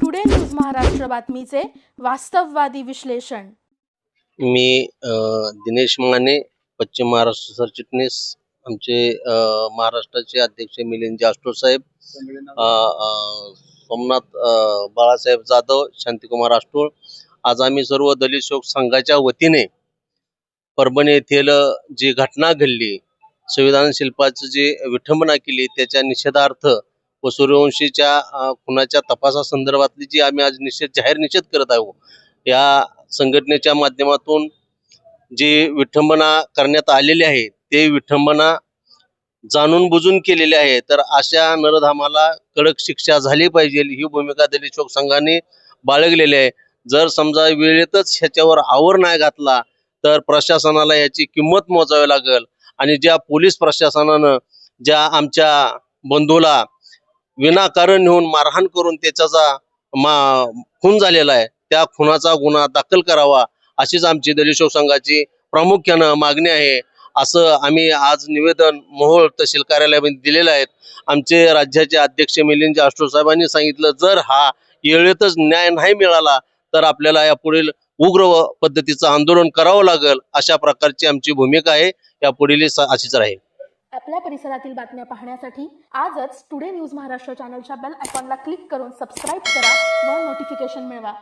Today news Maharashtra बातमीचे वास्तववादी विश्लेषण मी दिनेश माने पश्चिम महाराष्ट्र सरचिटणीस आमचे महाराष्ट्राचे अध्यक्ष मिलिंद जास्टो साहेब सोमनाथ बाळासाहेब जाधव शांतिकुमार आष्टोळ आज आम्ही सर्व दलित शोक संघाच्या वतीने परभणी येथील जी घटना घडली संविधान शिल्पाची जी विठंबना केली त्याच्या निषेधार्थ व सूर्यवंशीच्या खुनाच्या तपासासंदर्भातली जी आम्ही आज निषेध जाहीर निषेध करत आहोत या संघटनेच्या माध्यमातून जी विठंबना करण्यात आलेली आहे ते विठंबना जाणून बुजून केलेली आहे. तर अशा नरधामाला कडक शिक्षा झाली पाहिजे ही भूमिका दलित शोक संघाने बाळगलेली आहे. जर समजा वेळेतच ह्याच्यावर आवर नाही घातला तर प्रशासनाला याची किंमत मोजावी लागेल. आणि ज्या पोलीस प्रशासनानं ज्या आमच्या बंधूला विनाकारण नेऊन मारहाण करून त्याचा मा खून झालेला आहे त्या खुनाचा गुन्हा दाखल करावा अशीच आमची दलित संघाची प्रामुख्यानं मागणी आहे. असं आम्ही आज निवेदन मोहोळ तहसील कार्यालयामध्ये दिलेलं आहे. आमचे राज्याचे अध्यक्ष मिलिंद आष्टो साहेबांनी सांगितलं जर हा वेळेतच न्याय नाही मिळाला तर आपल्याला या पुढील उग्र पद्धतीचं आंदोलन करावं लागेल अशा प्रकारची आमची भूमिका आहे. या पुढील अशीच राहील. आपल्या परिसरातील बातम्या पाहण्यासाठी आजच टुडे न्यूज महाराष्ट्र चॅनलच्या बेल आयकॉनला क्लिक करून सबस्क्राईब करा व नोटिफिकेशन मिळवा.